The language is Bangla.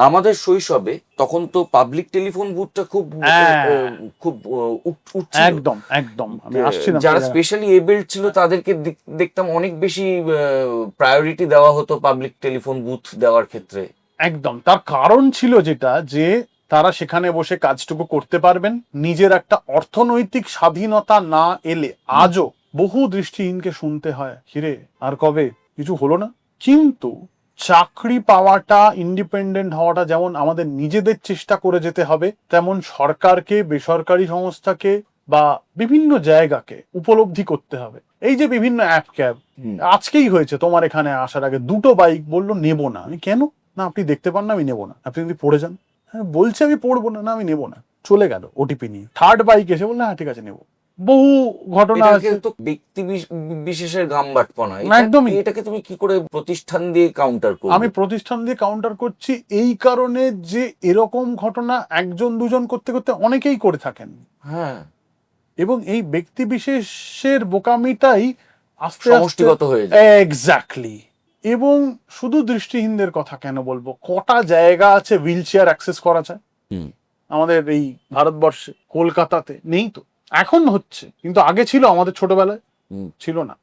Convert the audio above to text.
আমাদের শৈশবে তখন তো পাবলিক টেলিফোন বুথটা খুব হ্যাঁ। খুব একদম একদম। যারা স্পেশালি এবেল্ড ছিল তাদেরকে দেখতাম অনেক বেশি প্রায়োরিটি দেওয়া হতো পাবলিক টেলিফোন বুথ দেওয়ার ক্ষেত্রে। একদম। তার কারণ ছিল যেটা যে তারা সেখানে বসে কাজটুকু করতে পারবেন নিজের একটা অর্থনৈতিক স্বাধীনতা না এলে আজও বহু দৃষ্টিহীনকে শুনতে হয় হিরে আর কবে? কিছু হলো না? কিন্তু চাকরি পাওয়াটা ইন্ডিপেন্ডেন্ট হওয়াটা যেমন আমাদের নিজেদের চেষ্টা করে যেতে হবে তেমন সরকারকে বেসরকারি সংস্থাকে বা বিভিন্ন জায়গাকে উপলব্ধি করতে হবে। এই যে বিভিন্ন অ্যাপ ক্যাব আজকেই হয়েছে তোমার এখানে আসার আগে দুটো বাইক বলল নেব না। আমি কেন? না আপনি দেখতে পান না আমি নেব না। আপনি যদি পড়ে যান? হ্যাঁ বলছে আমি পড়ব না। না আমি নেব না। চলে গেল ওটিপি নিয়ে। থার্ড বাইক এসে বলল হ্যাঁ ঠিক আছে নেব। বহু ঘটনা আছে। কিন্তু ব্যক্তি বিশেষের গামবাটপনা না, একদমই। এটাকে তুমি কি করে প্রতিষ্ঠান দিয়ে কাউন্টার করবে? আমি প্রতিষ্ঠান দিয়ে কাউন্টার করছি এই কারণে যে এরকম ঘটনা একজন দুজন করতে করতে অনেকেই করে থাকেন। হ্যাঁ। এবং এই ব্যক্তি বিশেষের বোকামিটাই আস্তে সমষ্টিগত হয়ে যায়। এক্স্যাক্টলি এবং শুধু দৃষ্টিহীনদের কথা কেন বলব? কটা জায়গা আছে হুইল চেয়ার অ্যাক্সেস করা যায়। হুম। আমাদের এই ভারতবর্ষে কলকাতাতে নেই তো? এখন হচ্ছে কিন্তু আগে ছিল আমাদের ছোটবেলায় হুম। ছিল না